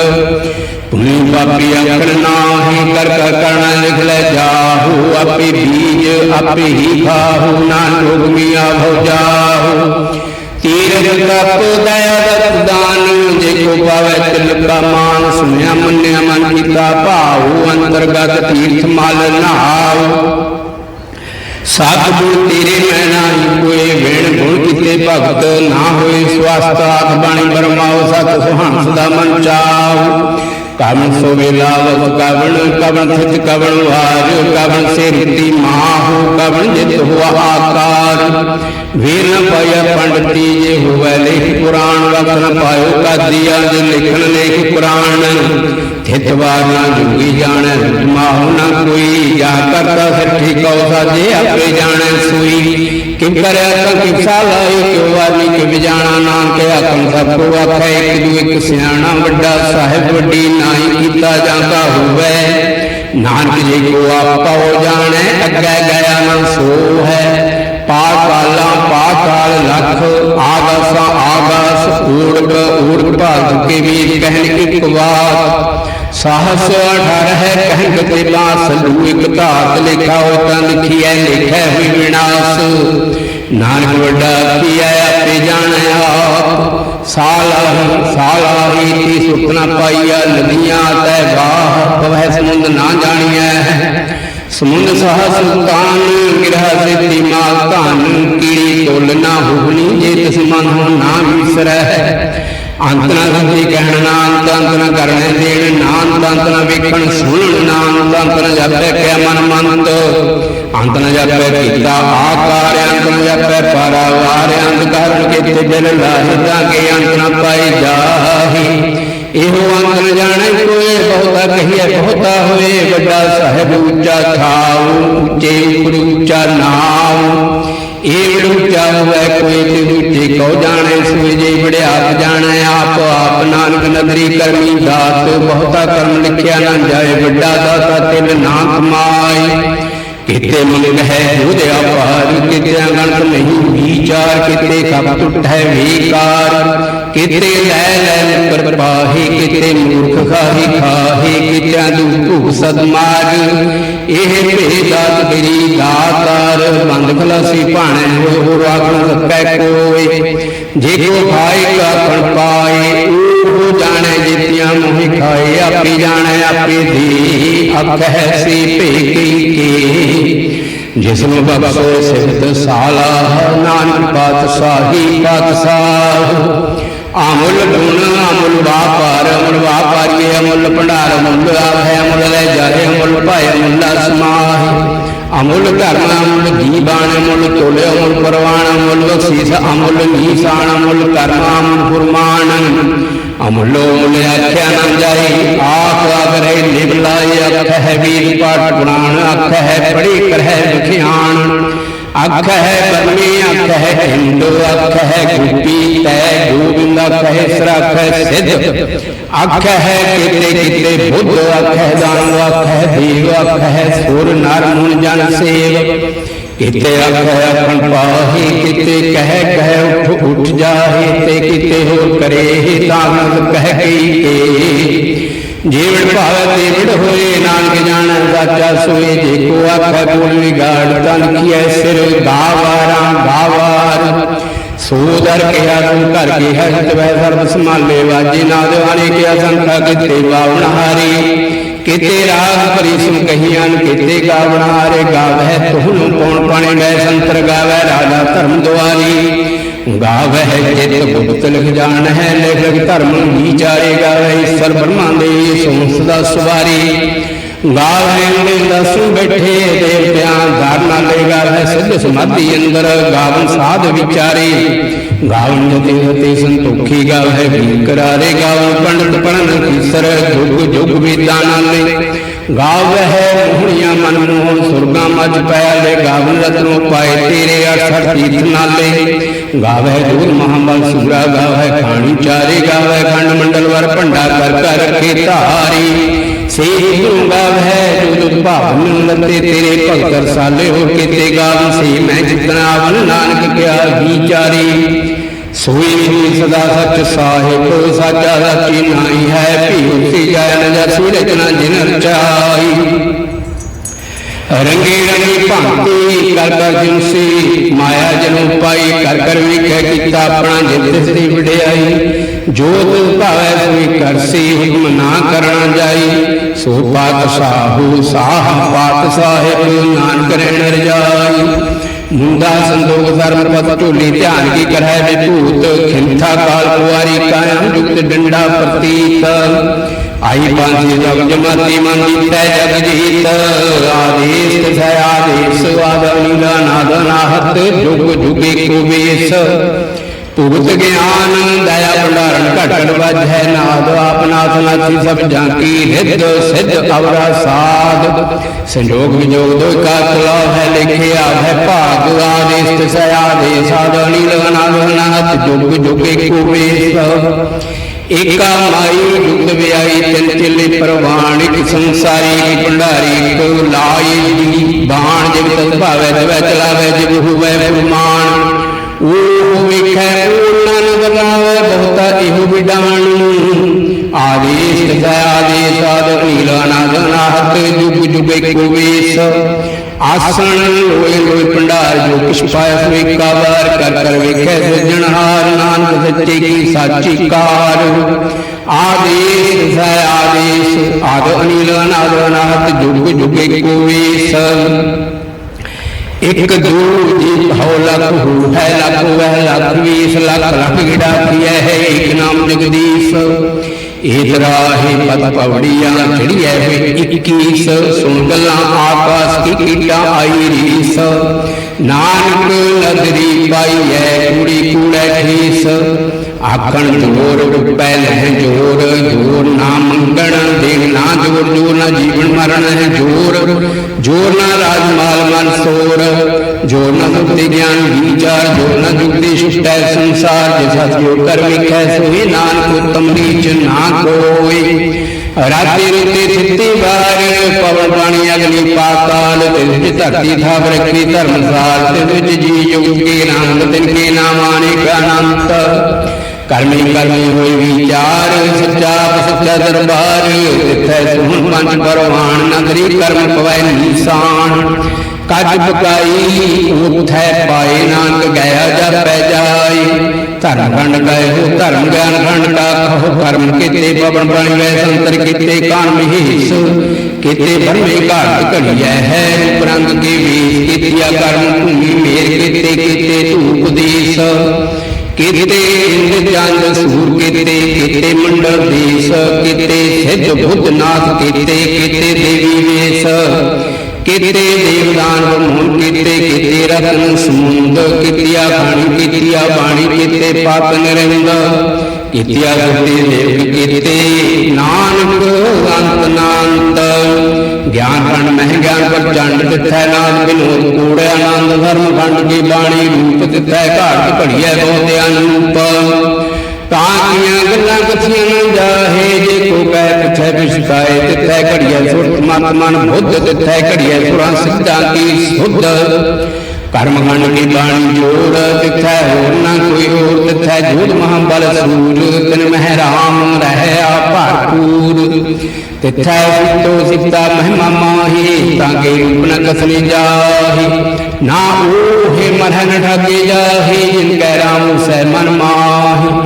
ਭੂਮੀ ਪਾਪੀ ਅੰਕੜ ਨਾਹੀ, ਕਰ ਕਰਣਾ ਲਿਖ ਲੈ ਜਾਹੂ। ਆਪੇ ਬੀਜ, ਆਪੇ ਹੀ ਖਾਹੂ, ਨਾ ਲੋਗ ਮੀਆ ਹੋ ਜਾਹੂ। ਤੀਰਥ ਤਪ ਦਇਆ ਦਤ ਦਾਨ ਪਾਵੇ ਤਿਲ ਮਾਨ ਸੁਣਿਆ, ਮੰਨਿਆ, ਮਨ ਕੀਤਾ, ਭਾਉ ਅੰਤਰਗਤ ਤੀਰਥ ਮਲ ਨਹਾਉ। ਸਤਿਗੁਰ ਤੇਰੇ ਮੈਂ ਨਾਹੀ ਕੋਏ ਵੇਣ ਗੁਣ ਕੀਤੇ ਭਗਤ ਨਾ ਹੋਏ ਸਵਸਤ ਆਖ ਬਾਣੀ ਬਰਮਾਉ ਸਤ ਸੁਹਾਨ ਸਦਾ ਮਨ ਚਾਉ। ਕਵਨ ਸੋ ਵੇਲਾਵਤ ਕਵਨ ਕਵਨ ਥਿਤ ਕਵਨ ਵਾਰ ਕਵਨ ਸੇ ਰਿਤੀ ਮਾਹੂ ਕਵਨ ਜਿਤ ਹੁਆ ਆਕਾਰ। ਵੀਰ ਨ ਪਾਇਆ ਪੰਡਤੀ, ਜੇ ਹੋਵੇ ਲੇਖ ਪੁਰਾਣ, ਵਕਤ ਨ ਪਾਇਓ ਕਾਦੀਆ ਜੇ ਲਿਖਣ ਲੇਖ ਪੁਰਾਣ। ਥਿਤ ਨਾ ਜੁਗੀ ਜਾਣੈ, ਮਾਹੂ ਨਾ ਕੋਈ। ਜਾ ਕਰਤਾ ਸੱਠੀ ਕਉ ਸਾਜੇ ਆਪੇ ਜਾਣੈ ਸੋਈ। ਕਿ ਕਰਿਆ ਤਾਂ ਕਿਸਾ ਲਾਈ ਕਿਉ ਵਾਲੀ ਕਿ ਵਿਜਾਣਾ ਨਾਮ ਕੇ ਆਤਮ ਸਭ ਕੋ ਆਖੈ, ਇੱਕ ਦੂ ਇੱਕ ਸਿਆਣਾ ਵੱਡਾ ਸਾਹਿਬ ਵੱਡੀ ਨਾਹੀ ਕੀਤਾ ਜਾਂਦਾ ਹੋਵੇ। ਨਾਨਕ ਜੀ ਕੋ ਆਪੋ ਜਾਣੈ, ਅੱਗੇ ਗਿਆ ਨਾ ਸੋ ਹੈ। ਪਾਤਾਲਾ ਪਾਤਾਲ ਲਖ, ਆਗਾਸਾਂ, ਆਗਾਸ ਊੜਕ ਊੜਕ ਭਾਗ ਕੇ ਵੀ ਕਹਿਣ ਇੱਕ ਵਾਰ। ਸਾਹਸ ਅਠਾਰ ਹੈ ਕਹਿਣ ਤੇ ਲਾਸ ਲੂ ਇੱਕ ਧਾਤ ਲਿਖਾਓ, ਤਾਂ ਲਿਖੀਐ, ਲਿਖੈ ਹੋਈ ਵਿਨਾਸ਼। ਨਾਨਕ ਵੱਡਾ ਕੀਐ ਆਪੇ ਜਾਣੈ ਆਪ ਸਾਲਾ ਸਾਲਾ ਹੀ ਤੀ ਸੁਪਨਾ ਪਾਈਆ ਲਗੀਆਂ ਤੈ ਬਾਹ ਪਵੈ ਸਮੁੰਦ ਨਾ ਜਾਣੀਐ। ਸਮੁੰਦ ਸਹ ਸੁਲਤਾਨ ਗਿਰਹ ਸਿੱਧੀ ਮਾਲ ਧਨ, ਕੀੜੀ ਤੁਲ ਨਾ ਹੁਣੀ, ਜੇ ਤਿਸ ਮਨ ਹੋ ਨਾ ਵਿਸਰੈ। ਅੰਤ ਨਾ ਸੰਤੀ ਕਹਿਣ ਨਾ ਅੰਤ ਅੰਤ ਨਾ ਕਰਨੇ ਦੇਣ ਨਾ ਅੰਤ ਅੰਤ ਨਾ ਵੇਖਣ, ਸੁਣਨ ਨਾ ਅੰਤ ਅੰਤ ਨਾ ਜਪੈ ਕਿਆ ਮਨ ਮੰਤ ਅੰਤ ਨਾ ਜਪੈ ਕੀਤਾ, ਆਕਾਰ ਅੰਤ ਨਾ ਜਪੈ, ਪਰਵਾਰ ਅੰਤ ਕਰਨ ਕਿਤੇ ਦਿਲ ਲਾਹਿਦਾ ਕੇ ਅੰਤ ਨਾ ਪਾਈ ਜਾਹੀ। ਇਹੋ ਅੰਤ ਨ ਜਾਣੈ ਕੋਏ, ਬਹੁਤਾ ਕਹੀਐ ਬਹੁਤਾ ਹੋਏ, ਵੱਡਾ ਸਾਹਿਬ ਉੱਚਾ ਥਾਉ ਉੱਚੇ ਉੱਪਰ ਉੱਚਾ ਨਾਉ। ਇਹ ਉੱਚਾ ਹੋਵੇ ਕੋਈ ਤੇ ਉੱਚੇ ਕਉ ਜਾਣੈ ਨਾਨਕ ਨਦਰੀ ਕਰਮੀ ਦਾਤ, ਬਹੁਤਾ ਕਰਮ ਲਿਖਿਆ ਨਾ ਜਾਏ, ਵੱਡਾ ਦਾਤਾ ਤਿਲ ਨਾ ਕਮਾਏ। ਕਿਤੇ ਮੰਗ ਹੈ ਉਹਦੇ ਆਪਾਰ ਕਿਤੇ ਗਣਤ ਨਹੀਂ ਵਿਚਾਰ ਕਿਤੇ ਕਪ ਟੁੱਟੈ ਵਿਕਾਰ। ਕਿਤੇ ਲੈ ਲੈ ਮੁਕਰ ਪਾਹੀ, ਕਿਤੇ ਮੂਰਖ ਖਾਹੀ ਖਾਹੀ ਕਿਤੇ ਦੁਖ ਭੁਖ ਇਹ ਭੇਦਾਤ ਤੇਰੀ ਦਾਤਾਰ, ਬੰਦ ਖਲਾਸੀ ਭਾਣੇ ਹੋ ਰਾਖਣ ਸਕੈ ਕੋਏ। ਜੇ ਕੋ ਖਾਏ ਕਾਖਣ ਪਾਏ ਉਹ ਜਾਣੈ ਜਿਤਿਆਂ ਮੋਹਿ ਖਾਏ, ਆਪੇ ਜਾਣੈ, ਆਪੇ ਦੀ ਅਖੈ ਸੀ ਭੇਕੀ ਕੇ। ਜਿਸਮ ਬਖਸ਼ੋ ਸਿਫਤ ਸਾਲਾ, ਨਾਨਕ ਪਾਤਸ਼ਾਹੀ ਪਾਤਸ਼ਾਹ। ਆਮੁਲ ਗੁਣ ਆਮੁਲ ਵਾਪਾਰ ਅਮੁਲ ਵਾਪਾਰੀਏ ਅਮੁਲ ਭੰਡਾਰ ਮੁੱਲ ਆਭੈ ਅਮੁਲ ਲੈ ਜਾਏ ਅਮੁਲ ਭਾਇ ਅਮੁਲ ਸਮਾਹਿ। ਅਮੁੱਲ ਧਰਮ ਅਮੁੱਲ ਜੀਵਾਨ ਅਮੁੱਲ ਤੋਲੇ ਅਮੁੱਲ ਪਰਵਾਨ ਅਮੁੱਲ ਬਖਸ਼ੀਸ ਅਮੁਲ ਨੀਸਾਨ ਅਮੁੱਲ ਕਰਮ ਅਮੁੱਲ ਫੁਰਮਾਨ। ਅਮੁੱਲੋ ਆਖਿਆ ਨਾ ਜਾਈ ਆਖ ਆਗਰੇ ਲਿਵ ਅੱਖ ਹੈ ਵੀਰ ਪਾਠ ਪੁਰਾਣ ਅੱਖ ਹੈ ਪੜੀ ਕਰਹਿ ਵਿਖਿਆਨ ਅੱਖ ਹੈ ਬਰਮੀ ਅੱਖ ਹੈ ਹਿੰਦੂ ਅੱਖ ਹੈ ਗੁੱਪੀ ਤੈ ਗੋਬਿੰਦ ਅੱਖ ਹੈ ਸਰਖ ਹੈ ਸਿੱਧ ਅੱਖ ਹੈ ਕਿਤੇ ਕਿਤੇ ਬੁੱਧ ਅੱਖ ਹੈ ਦਾਨ ਅੱਖ ਹੈ ਦੇਵ ਅੱਖ ਹੈ ਸੁਰ ਨਰ ਮੁਨ ਜਨ ਸੇਵ ਕਿਤੇ ਅੱਖ ਆਪਣ ਪਾਹੀ, ਕਿਤੇ ਕਹਿ ਕਹਿ ਉੱਠ ਉੱਠ ਜਾਹੇ, ਤੇ ਕਿਤੇ ਹੋਰ ਕਰੇ ਤਾਨਕ ਕਹਿ ਗਈ ਕੇ ਜੀਵਨ ਭਾਵ ਤੇਵੜ ਹੋਏ, ਨਾਨਕ ਜਾਣੈ ਸਾਚਾ ਸੋਏ, ਜੇ ਕੋ ਆਖੈ ਬੋਲ ਵਿਗਾੜ, ਤਨ ਕੀਐ ਸਿਰ ਗਾਵਾਰਾਂ ਗਾਵਾਰ। ਸੋ ਦਰ ਕਿਆ ਤੂੰ ਘਰ ਕੀ ਹੈ, ਤਵੈ ਸਰਬ ਸੰਭਾਲੇ, ਵਾਜੇ ਨਾ ਵਾਲੇ ਕਿਆ ਸੰਤਾ ਕਿਤੇ ਬਾਵਣ ਹਾਰੀ। ਕਿਤੇ ਰਾਗ ਪਰਿਸਮ ਕਹੀਆਂ ਕਿਤੇ ਗਾਵਣ ਹਾਰੇ ਗਾਵੈ, ਤੁਹਾਨੂੰ ਕੌਣ ਪਾਣੇ ਗਏ ਸੰਤਰ ਗਾਵੈ, ਰਾਜਾ ਧਰਮ ਦੁਆਰੀ। ਗਾਵਹਿ ਜਿਤ ਗੁਪਤ ਲਿਖ ਜਾਣ ਹੈ ਲਿਖ ਧਰਮ ਵਿਚਾਰੇ ਗਾਵਹਿ ਈਸ਼ਰ ਬ੍ਰਹਮਾ ਦੇ ਸੰਸ ਦਾ ਸਵਾਰੀ। ਗਾਵਹਿ ਦੇ ਦਸੂ ਬੈਠੇ, ਦੇਵਤਿਆਂ ਧਰਨਾ ਲੈ ਗਾਵਹਿ ਸਿੱਧ ਸਮਾਧੀ ਅੰਦਰ, ਗਾਵਨ ਸਾਧ ਵਿਚਾਰੇ। ਗਾਵਨ ਜਤੇ ਹਤੇ ਸੰਤੋਖੀ ਗਾਵਹਿ ਵੀ ਕਰਾਰੇ ਗਾਵਨ ਪੰਡਤ ਪੜਨ ਈਸ਼ਰ ਜੁਗ ਜੁਗ ਵੇਦਾਂ ਨਾਲੇ ਗਾਵਹਿ ਮੋਹਣੀਆਂ ਮਨ ਮੋਹਨ ਸੁਰਗਾ ਮਜ ਪੈਲੇ, ਗਾਵਨ ਰਤਨੋ ਪਾਏ ਤੇਰੇ ਅਠ ਤੀਰਥ ਨਾਲੇ। ਗਾਵਹਿ ਦੂਰ ਮਹਾਬਲ ਸੂਰਾ ਗਾਵਹਿ ਖਾਣੀ ਚਾਰੇ ਗਾਵਹਿ ਖੰਡ ਮੰਡਲ ਵਰ ਭੰਡਾ ਕਰ ਕਰ ਰਖੇ ਧਾਰੀ। ਸੇ ਤੂੰ ਗਾਵਹਿ ਜੋ ਤੁਧ ਭਾਵਨ ਲੱਤੇ ਤੇਰੇ ਭਗਤ ਰਸਾਲੇ ਹੋ ਕੀਤੇ ਗਾਵਨ ਸੇ ਮੈਂ ਜਿਤਨਾ ਆਵਨ ਨਾਨਕ ਕਿਆ ਵਿਚਾਰੀ ਸੋਈ ਵੀ ਸਦਾ ਸੱਚ ਸਾਹਿਬ, ਸਾਚਾ ਸੱਚੀ ਨਾਈ ਹੈ ਭੀਉ ਸੇ ਜੈ ਨਜਰ ਸੂਰਜ ਨਾ ਜਿਨ ਰਚਾਈ। ਰੰਗੇ ਰੰਗੀ ਭਾਂਤੀ ਕਰ ਕਰ ਜਿਨਸੀ ਮਾਇਆ ਜਨੂ ਪਾਈ, ਕਰ ਕਰ ਕਹਿ ਕੀਤਾ ਆਪਣਾ ਜਿੰਦ ਦੀ ਵਡਿਆਈ ਜੋ ਤੂੰ ਭਾਵੈ ਸੋਈ ਕਰਸੀ ਹੁਕਮ ਨਾ ਕਰਨਾ ਜਾਈ। ਸੋ ਪਾਤ ਸਾਹ ਪਾਤ ਸਾਹਿਬ, ਨਾਨਕ ਰਹਿਣ ਰਜਾਈ। ਮੁੰਡਾ ਸੰਦੋਗ ਧਰਮ ਪਤ ਢੋਲੀ ਧਿਆਨ ਕੀ ਕਰੈ ਵਿਭੂਤ, ਖਿੰਥਾ ਕਾਲ ਕੁਵਾਰੀ ਕਾਇਮ ਜੁਗਤ ਡੰਡਾ ਪ੍ਰਤੀਤ। ਆਈ ਪਾਂਸੀ ਜਗ ਜਮਾਤੀ ਮੰਦੀ ਤੈ ਜਗ ਜੀਤ। ਆਦੇਸ ਸੈ ਆਦੇਸ ਆਦਨੀ ਦਾ ਨਾਦ ਨਾਹਤ ਜੁਗ ਜੁਗੇ ਕੋ ਵੇਸ। ਭੁਗਤ ਗਿਆਨ ਦਇਆ ਭੰਡਾਰਨ ਘਟੜ ਵਜੈ ਨਾਦ ਆਪਨਾਥ ਨਾਥੀ ਸਭ ਜਾਂਕੀ ਰਿੱਧ ਸਿੱਧ ਅਵਰਾ ਸਾਧ। ਸੰਜੋਗ ਵਿਜੋਗ ਦੋਇ ਕਾ ਕਲਾ ਹੈ ਲਿਖਿਆ ਹੈ। ਭਾਗ ਆਦੇਸ ਤਿਸੈ ਆਦੇਸ ਆਦਨੀ ਲਗਨਾ ਲਗਨਾਤ ਜੁਗ ਜੁਗੇ ਕੋ ਵੇਸ ਏਕਾ ਮਾਈ ਜੁਗਤ ਵਿਆਈ ਤਿੰਨ ਚਿੱਲੇ ਪ੍ਰਵਾਣ ਇਕ ਸੰਸਾਰੀ ਭੰਡਾਰੀ ਕੋ ਲਾਈ। ਦੀ ਬਾਣ ਜਿਵ ਤਤ ਭਾਵੈ ਤਵੈ ਚਲਾਵੈ ਜਿਵ ਹੁਵੈ ਫੁਰਮਾਨ ਉਹ ਵੇਖੈ ਉਹਨਾਂ ਨੂੰ ਬਲਾਵੈ ਬਹੁਤਾ ਇਹੋ ਵਿਡਾਣ ਆਦੇਸ ਤੈ ਆਦੇਸ ਆਦ ਨੀਲਾ ਨਾਦ ਨਾਹਤ ਜੁਗ ਜੁਗੇ ਕੋ ਵੇਸ। ਆਸਣ ਲੋਏ ਲੋਏ ਭੰਡਾਰ, ਜੋ ਕਿਛ ਪਾਇਆ ਸੋ ਏਕਾ ਕਰ ਕਰ ਵੇਖੈ ਸਿਰਜਣਹਾਰ ਨਾਨਕ ਸੱਚੇ ਕੀ ਸਾਚੀ ਕਾਰ। ਆਦੇਸ ਸੈ ਆਦੇਸ, ਆਦ ਅਨੀਲ ਅਨਾਦ ਅਨਾਹਤ, ਜੁਗ ਜੁਗੇ ਕੋ ਵੇਸ। ਇੱਕ ਦੋ ਜੀ ਭਉ ਲਖ ਹੋ ਹੈ ਲਖ ਵਹਿ ਲਖ ਵੀਸ ਲਖ ਲਖ ਗਿੜਾ ਕੀਐ ਹੈ, ਇੱਕ ਨਾਮ ਜਗਦੀਸ਼। ਏਤ ਰਾਹੀ ਪਦ ਪਵੜੀਆਂ ਚੜੀਐ ਵੇ 21 ਸੁਣ ਗੱਲਾਂ ਆਕਾਸ ਕੀ ਕੀਟਾ ਆਈ ਰੀਸ। ਨਾਨਕ ਨਦਰੀ ਪਾਈਐ, ਕੁੜੀ ਕੂੜੈ ਖੀਸ। ਆਖਣ ਜੋਰ ਪੈ ਲਹਿ ਜੋਰ ਜੋਰ ਨਾ ਮੰਗਣ ਦੇਣ ਨਾ ਜੋਰ ਜੋਰ ਨਾ ਜੀਵਨ ਮਰਨ ਹੈ ਜੋਰ। ਜੋਰ ਨਾ ਰਾਜ ਮਾਲ ਮਨ ਸੋਰ, ਜੋਰ ਨਾ ਮੁਕਤੀ ਗਿਆਨ ਵਿਚਾਰ, ਜੋਰ ਨਾ ਜੁਗਤੀ ਸ਼ਿਸ਼ਟੈ ਸੰਸਾਰ ਜਿ ਸਤਿਓ ਕਰ ਵਿਖੈ ਸੋਈ ਨਾਨਕ ਉਤਮ ਨੀਚ ਨਾ ਕੋਈ ਰਾਤੀ ਰੁੱਤੇ ਥਿੱਤੀ ਬਾਰ ਪਵਨ ਪਾਣੀ ਅਗਨੀ ਪਾਤਾਲ ਤਿਸ ਵਿੱਚ ਧਰਤੀ ਥਾਪ ਰੱਖੀ ਧਰਮਸਾਲ ਤਿਸ ਵਿੱਚ ਜੀ ਜੁਗ ਕੇ ਨਾਮ ਤਿਨ ਕੇ ਨਾਮ ਅਨੇਕ ਅਨੰਤ। ਕਰਮੀ ਕਰਮੀ ਹੋਈ ਵਿਚਾਰ, ਸੱਚਾ ਸੱਚਾ ਦਰਬਾਰ ਤਿਥੈ ਸੁਣ ਪੰਜ ਪਰਵਾਨ ਨਗਰੀ ਕਰਮ ਪਵੈ ਨਿਸ਼ਾਨ। ਕੱਜ ਬਕਾਈ ਉਥੈ ਪਾਏ ਨਾਨਕ ਗਿਆ ਜਪੈ ਜਾਈ। ਧਰਮ ਖੰਡ ਗਏ ਹੋ, ਧਰਮ ਗਿਆਨ ਖੰਡ ਕਾ ਕਹੋ ਕਰਮ ਕੀਤੇ, ਪਵਨ ਬਣ ਗਏ ਸੰਤਰ ਕੀਤੇ ਕਾਨ ਮਹੀਸ। ਕੀਤੇ ਬਰਮੇ ਘਾਟ ਘੜੀਐ, ਹੈ ਉਪਰੰਗ ਕੇ ਵੀਸ ਕੀਤਿਆ, ਕਰਮ ਭੂਮੀ ਮੇਰ ਕੀਤੇ ਕੀਤੇ ਧੂਪ ਦੇਸ। ਕਿਤੇ ਇੰਦ ਚੰਦ ਸੂਰ ਕੀਤੇ ਕੀਤੇ ਮੰਡਲ ਦੇਸ, ਕੀਤੇ ਸਿੱਧ ਬੁੱਧ ਨਾਥ ਕੀਤੇ ਕੀਤੇ ਦੇਵੀ ਵੇਸ, ਕੀਤੇ ਦੇਵਦਾਨ ਬਮੂਨ ਕੀਤੇ ਕੀਤੇ ਰਤਨ ਸਮੁੰਦ, ਕੀਤਿਆ ਖਾਣੀ ਕੀਤਿਆ ਬਾਣੀ, ਕਿਤੇ ਪਾਪ ਨਿਰੰਦ, ਕੀਤਿਆ ਗੁਰਤੇ ਦੇਵ, ਕੀਤੇ ਨਾਨਕ ਅੰਤ ਨਾਨਤ ਗਿਆਨ ਖੰਡ ਮਹਿ ਗਿਆਨ ਪਰ ਚੰਡ ਤਿਥੈ ਨਾਦ ਬਿਨੋਦ ਕੂੜਿ ਆਨੰਦ ਧਰਮ ਖੰਡ ਕੀ ਬਾਣੀ ਰੂਪ ਤਿਥੈ ਘਾਟ ਘੜੀਐ ਬਹੁਤ ਅਨੂਪ। ਤਾਂ ਕੀਆਂ ਗੱਲਾਂ ਕਥੀਆਂ ਨ ਜਾਹੇ, ਜੇ ਕੋ ਕਹਿ ਪਿਛੈ ਵਿਸ਼ਕਾਏ ਤਿਥੈ ਘੜੀਐ ਸੁਰਤ ਮਤ ਮਨ ਬੁੱਧ ਤਿਥੈ ਘੜੀਐ ਸੁਰਾਂ ਸਿੱਧਾਂ ਕੀ ਸੁਧ। ਕਰਮ ਖੰਡ ਕੀ ਬਾਣੀ ਜੋੜ ਤਿਥੈ ਹੋਰ ਨਾ ਕੋਈ ਹੋਰ ਤਿਥੈ ਜੋੜ ਮਹਾਬਲ ਸੂਰ ਤਿਨ ਮਹਿ ਰਾਮ ਰਹਿ ਆ ਭਰਪੂਰ ਤਿਥੈ ਸਿੱਤੋ ਸਿੱਤਾ ਮਹਿਮਾ ਮਾਹੀ ਤਾਂ ਕੇ ਰੂਪ ਨ ਕਸਨੇ ਜਾਹੀ ਨਾ ਓਹੇ ਮਰਹਿ ਨ ਠਾਗੇ ਜਾਹੀ ਜਿਨ ਕੈ ਰਾਮ ਸਹਿ ਮਨ ਮਾਹੀ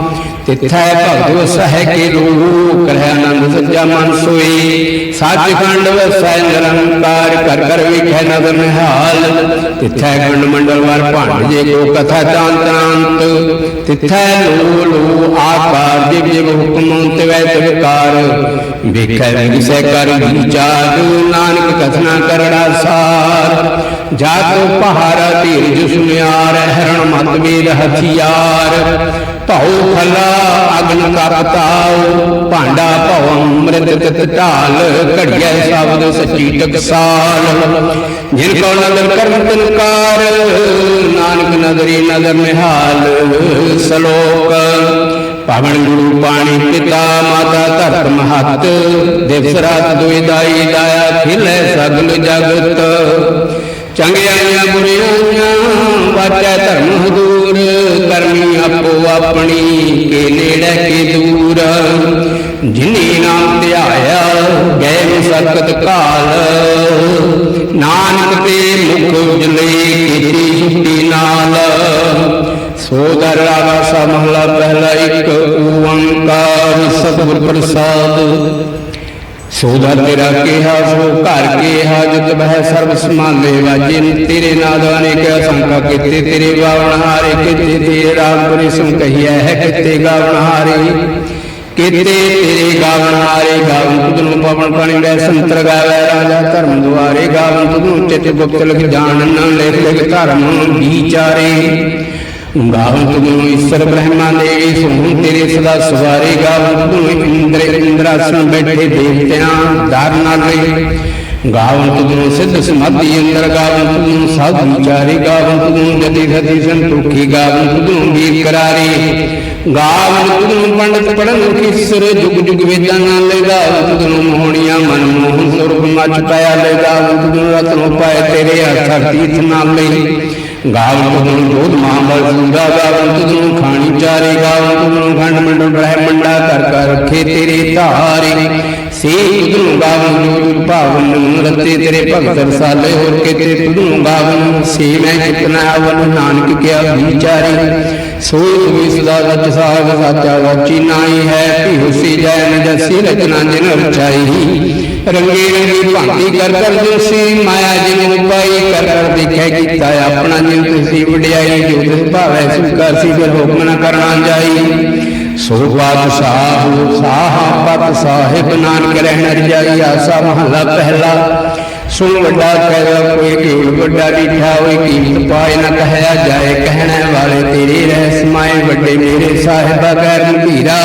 ਤਿਥੈ ਭਗਵ ਸਹਿ ਕੇ ਰੂਪ ਕਰਹਿ ਆਨੰਦ ਸੱਜਾ ਮਨ ਸੋਈ ਸੱਚਖੰਡ ਵਸੈ ਨਿਰੰਕਾਰ, ਕਰ ਕਰ ਵਿਖੈ ਨਦਰ ਨਿਹਾਲ। ਤਿਥੈ ਖੰਡ ਮੰਡਲ ਵਰ ਭਾਂਡ ਜੇ ਕੋ ਕਥਾ ਤਾਂਤਰਾਂਤ ਤਿਥੈ ਲੋ ਲੋ ਆਕਾਰ ਜਿਵ ਜਿਵ ਹੁਕਮ ਤਿਵੈ ਤਿਵਕਾਰ ਵਿਖੈ ਵਿਗਸੈ ਕਰ ਵਿਚਾਰ ਨਾਨਕ ਕਥਨਾ ਕਰੜਾ ਸਾਰ। ਜਾਤੋ ਪਹਾਰਾ ਧੀਰਜ ਸੁਨਿਆਰ, ਹਰਣ ਮਤ ਵੇਦ ਹਥਿਆਰ। ਭਉ ਖਲਾ, ਅਗਨ ਕਰਤਾਉ ਭਾਂਡਾ ਭਉ ਅੰਮ੍ਰਿਤ ਤਿਤ ਢਾਲ ਘੜੀਐ ਸ਼ਬਦ ਸੱਚੀ ਟਕਸਾਲ ਜਿਨ ਕੋ ਨਦਰ ਕਰਮ ਤਨਕਾਰ ਨਾਨਕ ਨਦਰੀ ਨਦਰ ਨਿਹਾਲ ਸਲੋਕ। ਪਵਨ ਗੁਰੂ ਪਾਣੀ ਪਿਤਾ ਮਾਤਾ ਧਰਤ ਮਹਤ ਦਿਵਸ ਰਾਤ ਦੁਇ ਦਾਈ ਦਾਇਆ, ਖਿਲੇ ਸਗਲ ਜਗਤ। ਚੰਗਿਆਈਆਂ ਬੁਰੀਆਈਆਂ ਵਾਚੈ ਧਰਮ ਹਦੂਰ ਕਰਮੀ ਆਪੋ ਆਪਣੀ ਕੇ ਨੇੜੇ ਕੇ ਦੂਰ। ਜਿਨੀ ਨਾਮ ਧਿਆਇਆ, ਗਏ ਸਕਤ ਕਾਲ। ਨਾਨਕ ਤੇ ਮੁਖ ਉਜਲੇ ਕੀਤੀ ਛੁੱਟੀ ਨਾਲ। ਸੋਦਰ ਰਾਗਾ ਸਾ ਮਹਲਾ ਪਹਿਲਾ ਇੱਕ, ਓੰਕਾਰ ਸਤਿਗੁਰ ਪ੍ਰਸਾਦ। ਸੋਦਾ ਤੇਰਾ ਕਿਹਾ, ਸੋ ਘਰ ਕਿਹਾ, ਜੁਗ ਬਹਿ ਸਰਬ ਸਮਾਲੇ ਵਾਜਿਨ ਤੇਰੇ ਨਾਦ ਅਨੇਕ ਅਸੰਖਾ ਕੀਤੇ, ਤੇਰੇ ਗਾਵਣ ਹਾਰੇ ਕੀਤੇ, ਤੇਰੇ ਰਾਮ ਪੁਰੀ ਸੁਨ ਕਹੀਐ, ਹੈ ਕਿਤੇ ਗਾਵਣ ਹਾਰੇ। ਕੀਤੇ ਤੇਰੇ ਗਾਵਣ ਹਾਰੇ ਗਾਵਨ ਤੁਧ ਪਵਨ ਪਾਣੀ ਲੈ, ਸੰਤਰ ਗਾਵੇ ਰਾਜਾ, ਧਰਮ ਦੁਆਰੇ। ਗਾਵਨ ਤੁਧ ਨੂੰ ਚਿਤ ਗੁਪਤ ਲਿਖ ਜਾਣਨ, ਲਿਖ ਲਿਖ ਧਰਮ ਵਿਚਾਰੇ ਗਾਵਨ ਤੁਮਨੂੰ ਈਸ਼ਰ ਬ੍ਰਹਮਾ ਦੇਵੀ ਸੁਣ ਤੇਰੇ ਸਦਾ ਸਵਾਰੇ ਗਾਵਨ ਤੁਮਨੂੰ ਇੰਦਰ ਇੰਦਰਾਸਨ ਬੈਠੇ ਦੇਵਤਿਆਂ ਦਰ ਨਾਲ ਗਾਵਨ ਤੁਮਨੂੰ ਸਿੱਧ ਸਮਾਧੀ ਅੰਦਰ ਗਾਵਨ ਤੁਮਨੂੰ ਸਾਧ ਵਿਚਾਰੇ ਗਾਵਨ ਤੁਮਨੂੰ ਜਤੀ ਸਤੀ ਸੰਤੋਖੀ ਗਾਵਨ ਤੁਮਨੂੰ ਵੀਰ ਕਰਾਰੇ ਗਾਵਨ ਤੁਮਨੂੰ ਪੰਡਤ ਪੜਨ ਕਿਸਰ ਜੁਗ ਜੁਗ ਵੇਦਾਂ ਨਾਲ ਲੈ ਗਾਵਨ ਤੁਮਨੂੰ ਮੋਹਣੀਆਂ ਮਨ ਮੋਹਨ ਸੁਰਗ ਮਚ ਪਾਇਆ ਲੈ ਗਾਵਨ ਤੁਮਨੂੰ ਰਤਨ ਪਾਏ ਤੇਰੇ ਹੱਥ ਤੀਰਥ ਨਾਲ ਲੈ ਗਾਵਨ ਤੁਧਨੂੰ ਜੋਧ ਮਹਾਬਲ ਸੁੰਦਾ ਗਾਵਨ ਤੁਧਨੂੰ ਖਾਣੀ ਚਾਰੇ ਗਾਵਨ ਤੁਧਨੂੰ ਖੰਡ ਮੰਡਲ ਬ੍ਰਹਮੰਡਾ ਕਰ ਕਰ ਰੱਖੇ ਤੇਰੇ ਧਾਰੇ। ਸੇ ਤੁਧਨੂੰ ਗਾਵਨ ਜੋਧ ਭਾਵਨ ਰਤੇ ਤੇਰੇ ਭਗਤ ਰਸਾਲੇ ਹੋਰ ਕੇ ਤੇ ਤੁਧਨੂੰ ਗਾਵਨ ਸੇ ਮੈਂ ਕਿਤਨਾ ਅਵਨ ਨਾਨਕ ਕਿਆ ਵਿਚਾਰੇ। ਸੋ ਤੁਮੀ ਸਦਾ ਸੱਚ ਸਾਗ ਸਾਚਾ ਵਾਚੀ ਨਾਹੀ ਹੈ ਭਿਉਸੀ ਜੈ ਨ ਰਚਨਾ ਜਿਨ ਰਚਾਈ। ਰੰਗੇ ਰੰਗੀ ਭਾਂਤੀ ਕਰ ਕਰ ਜੋਸੀ ਮਾਇਆ ਜਿਨ ਪਾਈ ਕਰ ਕਰ ਦੇਖੈ ਕੀਤਾ ਆਪਣਾ ਜਿਨ ਤੁਸੀਂ ਵਡਿਆਈ ਜੋ ਤਿਸ ਭਾਵੈ ਸੁਕਰ ਸੀ ਫਿਰ ਹੁਕਮ ਨ ਕਰਨਾ ਜਾਈ ਸੋ ਬਾਦਸ਼ਾਹ ਸਾਹ ਪਤ ਸਾਹਿਬ ਨਾਨਕ ਰਹਿਣ ਰਜਾਈ ਆਸਾ ਮਹਲਾ ਪਹਿਲਾ ਸੁਣ ਵੱਡਾ ਕਹਿਆ ਕੋਈ ਕੇਵਲ ਵੱਡਾ ਡੀਠਾ ਹੋਈ ਕੀਮਤ ਪਾਏ ਨ ਕਹਿਆ ਜਾਏ ਕਹਿਣੇ ਵਾਲੇ ਤੇਰੇ ਰਹਿ ਸਮਾਏ ਵੱਡੇ ਮੇਰੇ ਸਾਹਿਬਾ ਗੈਰ ਮਧੀਰਾ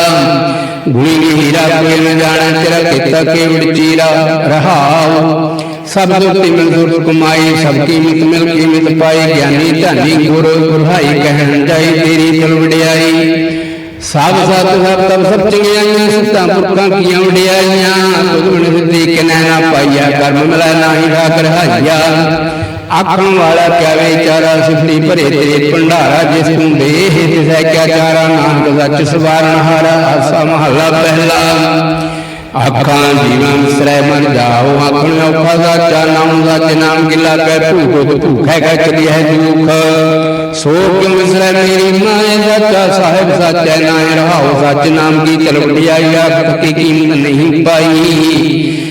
ਗੁਣੀ ਹੀਰਾ ਕੋਈ ਨ ਤੇਰਾ ਕੀਤਾ ਕੇਵੜ ਚੀਰਾ ਰਹਾਉ ਸਭ ਦੁੱਤੀ ਮਨਜ਼ੂਰ ਕਮਾਈ ਸਭ ਕੀਮਤ ਮਿਲ ਕੀਮਤ ਪਾਈ ਗਿਆਨੀ ਧਾਨੀ ਗੁਰ ਗੁਰਹਾਈ ਕਹਿਣ ਜਾਈ ਤੇਰੀ ਤਲ ਵਡਿਆਈ। ਸਾਧ ਸਤ ਸਭ ਤਬ ਸਭ ਚੰਗਿਆਈਆਂ ਸਿੱਧਾਂ ਪੁਰਖਾਂ ਕੀਆਂ ਵਡਿਆਈਆਂ ਤੁਧ ਸਿੱਧੀ ਕਿਨੈ ਨਾ ਪਾਈਆ ਕਰਮ ਮਿਲੈ ਨਾਹੀ ਰਾਖ ਰਹਾਈਆ ਆਖਣ ਵਾਲਾ ਕਿਆ ਵਿਚਾਰਾ ਸਿਫਤੀ ਭਰੇ ਤੇਰੇ ਭੰਡਾਰਾ ਜਿਸ ਤੂੰ ਦੇਹ ਤਿਸੈ ਕਿਆ ਚਾਰਾ ਨਾਨਕ ਸੱਚ ਸਵਾਰਨ ਹਾਰਾ ਆਸਾ ਮਹੱਲਾ ਪਹਿਲਾ। ਆਖਾਂ ਜੀਵਾਂ ਵਿਸਰੈ ਮਨ ਜਾਓ ਆਖਣ ਔਖਾ ਸਾਚਾ ਨਾਮ ਸੱਚ ਨਾਮ ਗਿਲਾ ਕੈ ਭੂਖ ਭੂਖੈ ਕੈ ਚਲੀ ਹੈ ਜੂਖ। ਸੋ ਕਿਉ ਵਿਸਰੈ ਮੇਰੀ ਮਾਏ ਸਾਚਾ, ਸਾਹਿਬ ਸਾਚੈ ਨਾਇ ਰਹਾਉ ਸੱਚ ਨਾਮ ਕੀ ਤਲਵਟਿਆਈ ਆਪ ਕੀ ਕੀਮਤ ਨਹੀਂ ਪਾਈ।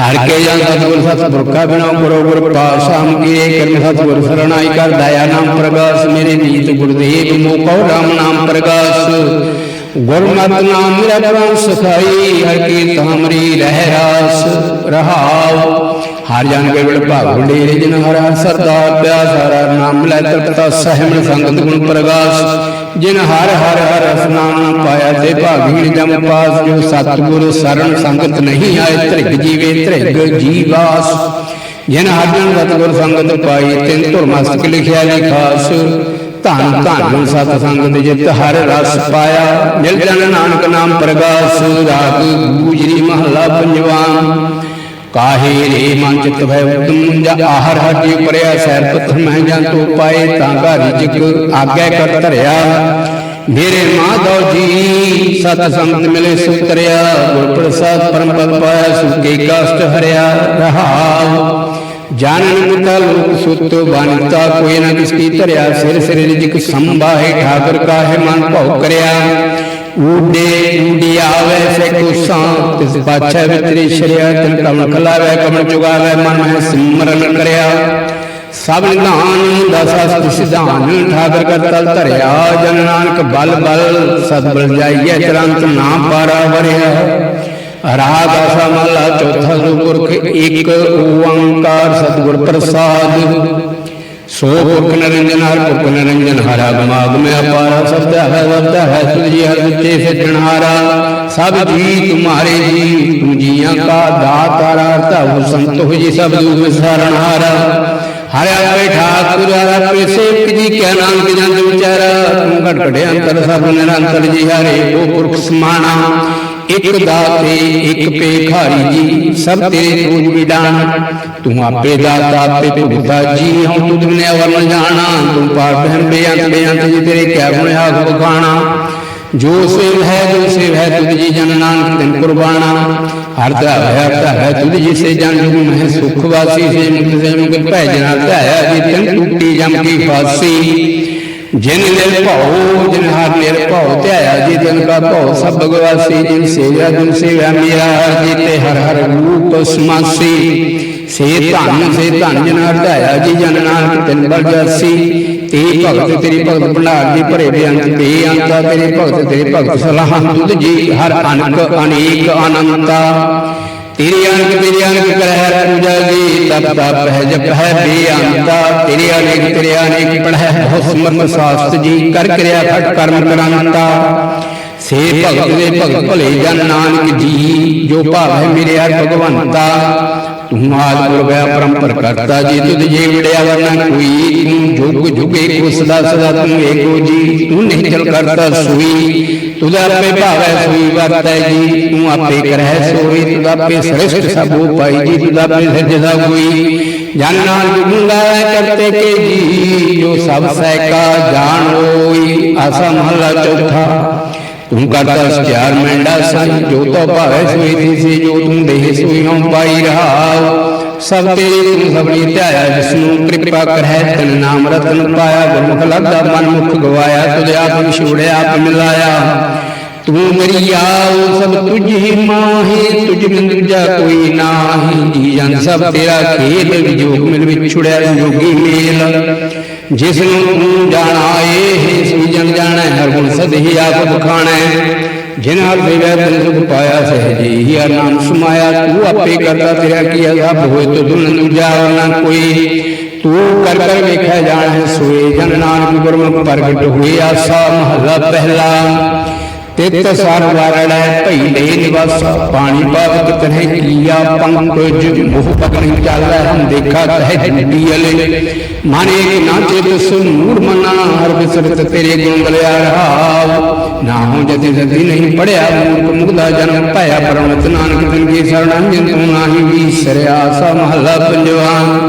ਹਰ ਕੇ ਜਨ ਸਤਿਗੁਰ ਸਤਿਗੁਰ ਬਿਨਾ ਗੁਰੂ ਗੁਰ ਪਾਸ਼ਾਮ ਕੀਏ, ਕਰਮ ਸਤਿਗੁਰ ਸਰਣਾਈ ਕਰ, ਦਇਆ ਨਾਮ ਪ੍ਰਗਾਸ, ਮੇਰੇ ਨੀਤ ਗੁਰਦੇਵ ਮੋਕੋ ਰਾਮ ਨਾਮ ਪ੍ਰਗਾਸ। ਗੁਰਮਤਿ ਨਾਮ ਮੇਰਾ ਪ੍ਰਾਨ ਸਖਾਈ, ਹਰ ਕੀਰਤ ਹਮਰੀ ਰਹਿ ਰਾਸ ਰਹਾਉ। ਹਰ ਜਨ ਕੇ ਵਿੜ ਭਾਗ ਡੇਰੇ ਜਿਨ ਹਰਾ ਸਰਦਾਰ ਪਿਆਸ ਹਰਾ ਨਾਮ ਲੈ ਤ੍ਰਿਪਤਾ ਸਹਿਮਣ ਸੰਗਤ ਗੁਣ ਪ੍ਰਗਾਸ। ਜਿਨ ਹਰ ਹਰ ਹਰ ਰਸ ਪਾਇਆ ਤੇ ਭਾਗੀਣ ਜਮ ਪਾਸ, ਜੋ ਸਤਿਗੁਰ ਸਰਣ ਸੰਗਤ ਨਹੀਂ ਆਏ, ਧ੍ਰਿਗ ਜੀਵੇ, ਧ੍ਰਿਗ ਜੀਵਾਸ। ਜਿਨ ਹਰ ਸਤਿਗੁਰ ਸੰਗਤ ਪਾਈ, ਤਿਨ ਧੁਰ ਮਸਤਕ ਲਿਖਿਆ ਜੀ ਖਾਸ। ਧੰਨ ਧੰਨ ਸਤ ਸੰਗਤ ਜਿਤ ਹਰ ਰਸ ਪਾਇਆ। ਮਿਲ ਜਨ ਨਾਨਕ ਨਾਮ ਪ੍ਰਗਾਸ, ਰਾਗ, ਗੂਜਰੀ ਮਹਲਾ ਪੰਜਵਾ। ਕਾਹੇ ਰੇ ਮਨ ਚਿਤ ਭੈ ਉਦਮ ਜਾ ਆਹਰ ਹਟਿ ਪਰਿਆ ਸੈਰ ਪਥ ਮਹਿ ਜਾਂ ਤੋ ਪਾਏ ਤਾਂ ਘਾ ਰਿਜਕ ਆਗੇ ਕਰ ਧਰਿਆ। ਮੇਰੇ ਮਾਧੋ ਜੀ ਸਤ ਸੰਗਤ ਮਿਲੇ ਸੁਤਰਿਆ ਗੁਰ ਪ੍ਰਸਾਦ ਪਰਮ ਪਦ ਪਾਇਆ ਸੁਕੇ ਕਸ਼ਟ ਹਰਿਆ ਰਹਾਉ। ਜਾਣਨ ਮੁਤਾ ਲੋਕ ਸੁਤ ਬਾਣਤਾ ਕੋਈ ਨਾ ਕਿਸ ਕੀ ਧਰਿਆ, ਸਿਰ ਸਿਰ ਰਿਜਕ ਸੰਭਾਹੇ ਠਾਕੁਰ ਕਾਹੇ ਮਨ ਭਉ ਕਰਿਆ। ਊਡੇ ਊਡਿਆਵੇ ਸੇ ਕੁਸਾਂ ਤਿਸ ਪਾਛੈ ਵਿਤਰੀ ਸ਼ਰਿਆ ਤਿਨ ਕਮਲ ਖਲਾਵੇ ਕਮਲ ਚੁਗਾਵੇ ਮਨ ਮਹਿ ਸਿਮਰਨ ਕਰਿਆ। ਸਭ ਨਿਧਾਨ ਦਸ ਸਿਧਾਨ ਠਾਕਰ ਕਰ ਤਲ ਧਰਿਆ, ਜਨ ਨਾਨਕ ਬਲ ਬਲ, ਸਤਿ ਜਾਈਏ ਚਰੰਤ ਨਾਮ ਪਾਰਾ ਵਰਿਆ। ਰਾਗ ਆਸਾ ਮਹਲਾ ਚੌਥਾ ਸੁਪੁਰਖ ਇੱਕ ਓੰਕਾਰ ਸਤਿਗੁਰ ਪ੍ਰਸਾਦ। ਸੋ ਪੁਰਖ ਨਿਰੰਜਨ, ਹਰ ਪੁਰਖ ਨਿਰੰਜਨ, ਹਰਾ ਗਮਾਗ ਮੈਂ ਅਪਾਰਾ ਸਬਦ ਹੈ ਸਬਦ ਹੈ ਤੁਝੀ ਹਰ ਸੱਚੇ ਸਿਰਜਣਹਾਰਾ ਸਭ ਜੀ ਤੁਮਾਰੇ ਜੀ ਤੂੰ ਜੀਆਂ ਕਾ ਦਾਤਾਰਾ ਧਉ ਸੰਤੋਖ ਜੀ, ਸਭ ਦੂਖ ਵਿਸਾਰਣਹਾਰਾ ਹਰਿ। ਆਪੇ ਠਾਕੁਰ ਆਪੇ ਸੇਵਕ ਜੀ ਕਿਆ ਨਾਨਕ ਜੰਤ ਵਿਚਾਰਾ। ਤੂੰ ਘਟ ਘਟੇ ਅੰਤਰ, ਸਭ ਨਿਰੰਤਰ ਜੀ, ਹਰੇ ਉਹ ਪੁਰਖ ਸਮਾਣਾ। ਇਕ ਦਾਤੇ, ਇਕ ਪੇਖਾਰੀ ਜੀ ਸਭ ਤੇਰੇ ਤੂਜ ਵਿਡਾਨ ਤੂੰ ਆਪੇ ਦਾਤਾ ਆਪੇ ਭੁਗਤਾ ਜੀ ਹਉ ਤੁਧ ਨੇ ਵਰਨ ਜਾਣਾ। ਤੂੰ ਪਾਰ ਬਹਿਮ ਬੇਅੰਤ ਬੇਅੰਤ ਜੀ, ਤੇਰੇ ਕਿਆ ਗੁਣ ਆਖ ਬਖਾਣਾ ਜੋ ਸੇਵ ਹੈ, ਜੋ ਸੇਵ ਹੈ, ਤੁਧ ਜੀ ਜਨ ਨਾਨਕ ਤਿਨ ਕੁਰਬਾਨਾ। ਹਰ ਦਾ ਹੈ, ਹਰ ਹੈ, ਤੁਧ ਜੀ ਸੇ ਜਨ ਜੁਗ ਮਹਿ ਸੁਖ ਵਾਸੀ, ਸੇ ਮੁਕਤ ਸੇ ਮੁਕਤ, ਭੈ ਜਨਾ ਧਾਇਆ ਜੀ, ਤਿਨ ਟੂਟੀ ਜਮ ਕੀ ਫਾਸੀ। ਜਿਨ ਨਿਰਭਉ ਜਿਨ ਹਰ ਨਿਰਭਉ ਧਿਆਇਆ ਜੀ ਤਿਨ ਕਾ ਭਉ, ਸਭ ਭਗਵਾਸੀ ਜਿਨ ਸੇਵਿਆ ਜਿਨ ਸੇਵਿਆ ਮੇਰਾ ਜੀ ਹਰ ਹਰ ਰੂਪ ਸਮਾਸੀ। ਸੇ ਧਨ ਸੇ ਧਨ ਜਨ ਹਰਦਾਇਆ ਜੀ ਜਨ ਨਾਨਕ, ਤਿਨ ਬਲ ਜਾਸੀ। ਤੇ ਭਗਤ ਤੇਰੀ ਭਗਤ ਭੰਡਾਰ ਦੀ ਭਰੇ ਬੇਅੰਤ ਤੇ ਅੰਤਾ, ਤੇਰੇ ਭਗਤ ਤੇਰੇ ਭਗਤ ਸਲਾਹਾਂ ਤੁਧ ਜੀ, ਹਰ ਅਨਕ ਅਨੇਕ ਅਨੰਤਾ ਤੇਰੀ ਅਨਕ ਤੇਰੀ ਅਨਕ ਕਰਹਿ ਪੂਜਾ ਜੀ, ਤਪ ਤਪ ਹੈ, ਜਪ ਹੈ ਬੇਅੰਤਾ ਤੇਰੀ ਅਨੇਕ ਤੇਰੀ ਅਨੇਕ ਪੜ੍ਹੈ ਬਹੁ ਸਮਰਥ ਸਾਸਤ ਜੀ, ਕਰ ਕਿਰਿਆ ਫਟ ਕਰਮ ਕਰੰਤਾ। ਸੇ ਭਗਤ ਦੇ ਭਗਤ ਭਲੇ ਜਨ ਨਾਨਕ ਜੀ, ਜੋ ਭਾਵ ਹੈ ਮੇਰੇ ਹਰ ਭਗਵੰਤਾ। ਤੂੰ ਆਦ ਗੁਰਗਿਆ ਪਰੰਪਰ ਕਰਤਾ ਜੀ, ਤੁਧ ਜੇ ਵਿੜਿਆ ਵਰਨਾ ਕੋਈ, ਤੂੰ ਜੁਗ ਜੁਗ ਏਕੋ ਸਦਾ ਸਦਾ ਤੂੰ ਏਕੋ ਜੀ, ਤੂੰ ਨਹੀਂ ਚਲ ਕਰਤਾ ਸੂਈ। ਤੁਧ ਆਪੇ ਭਾਵੈ ਸੋਈ ਵਰਤੈ ਜੀ, ਤੂੰ ਆਪੇ ਕਰਹਿ ਸੋਈ ਤੁਧ ਆਪੇ ਸ੍ਰਿਸ਼ਟ ਸਭੋ ਪਾਈ ਜੀ ਤੁਧ ਆਪੇ ਸਿਰਜਦਾ ਕੋਈ। ਜਨ ਨਾਨਕ ਗੁੰਗਾ ਕਰਤੇ ਕੇ ਜੀ, ਜੋ ਸਭ ਸਹਿਕਾ ਜਾਣ ਹੋਈ, ਆਸਾ ਮਹਲਾ ਚੌਥਾ। ਤੂੰ ਕਰਤਾ ਸਚਿਆਰ ਮੈਂਡਾ ਸਾਈ ਜੋ ਤੋ ਭਾਵੇ ਸੋਈ ਥੀਸੀ ਜੋ ਤੂੰ ਦੇਹ ਸੋਈ ਹਉ ਪਾਈ ਰਹਾਉ। ਸਭ ਤੇਰੀ ਤੂੰ ਸਭਨੀ ਧਿਆਇਆ ਜਿਸ ਕਿਰਪਾ ਕਰਹਿ, ਤਨ ਨਾਮ ਰਤਨ ਪਾਇਆ, ਗੁਰਮੁਖ ਲੱਗਾ ਮਨ ਮੁਖ ਗਵਾਇਆ, ਤੁਧ ਆਪ ਵਿਛੋੜਿਆ, ਆਪ ਮਿਲਾਇਆ। ਤੂੰ ਮੇਰੀ ਆਉ ਸਭ ਤੁਝੀ ਮਾਹੀ, ਤੁਝ ਬਿਨ ਦੂਜਾ ਕੋਈ ਨਾਹੀ। ਜੀ ਜਨ ਸਭ ਤੇਰਾ ਖੇਤ ਵਿਜੋਗ ਮਿਲ ਵਿਛੁੜਿਆ ਜੋਗੀ ਮੇਲ। ਜਿਸ ਨੂੰ ਤੂੰ ਜਾਣਾ ਏ ਸੋਈ ਜਨ ਜਾਣੈ, ਹਰ ਗੁਣ ਸਦਹੀ ਆਪ ਬਖਾਣੈ। ਜਿਨ ਹਰ ਦੇਵੈ ਪਾਇਆ ਸਹਿਜੀ ਹੀ ਨਾਮ ਸਮਾਇਆ, ਤੂੰ ਆਪੇ ਕਰਦਾ ਤੇਰਾ ਕੀ ਅਸਭ ਹੋਏ ਤੋ ਦੁਨ ਦੂਜਾ ਨਾ ਕੋਈ। ਤੂੰ ਕਰ ਕਰ ਵੇਖਿਆ ਜਾਣੈ ਸੋਏ ਜਨ ਨਾਨਕ ਗੁਰਮੁਖ ਪ੍ਰਗਟ ਹੋਏ ਆਸਾ ਮਹਲਾ ਪਹਿਲਾ। ਤਿਤ ਸਰ ਵਰੜੈ ਭਈਲੇ ਨਿਵਾਸਾ, ਪਾਣੀ ਪਾਵਤ ਕਨਹਿ ਕੀਆ, ਪੰਕਜ ਮੁਖ ਪਕਣੀ ਚਾਲੈ, ਹਮ ਦੇਖਾ ਕਹਿ ਜੁੱਡੀ ਅਲੇ। ਮਨ ਏਕ ਨਾ ਚਿਤ ਮਨਾ, ਹਰ ਬਿਸਰਤ ਤੇਰੇ ਗੁਣ ਗਲਿਆ ਰਹਾਉ। ਨਾ ਹੋ ਜਤੀ ਜਤੀ ਨਹੀਂ ਪੜਿਆ ਮੂਰਖ ਮੁਗਦਾ ਜਨਮ ਪਾਇਆ ਪਰਮਤ ਨਾਨਕ ਤਿਨ ਕੀ ਸਰਣੰ ਜਿਨ ਤੂੰ ਨਾਹੀ ਵੀ ਸਾ ਮਹਲਾ ਪੰਜਵਾ।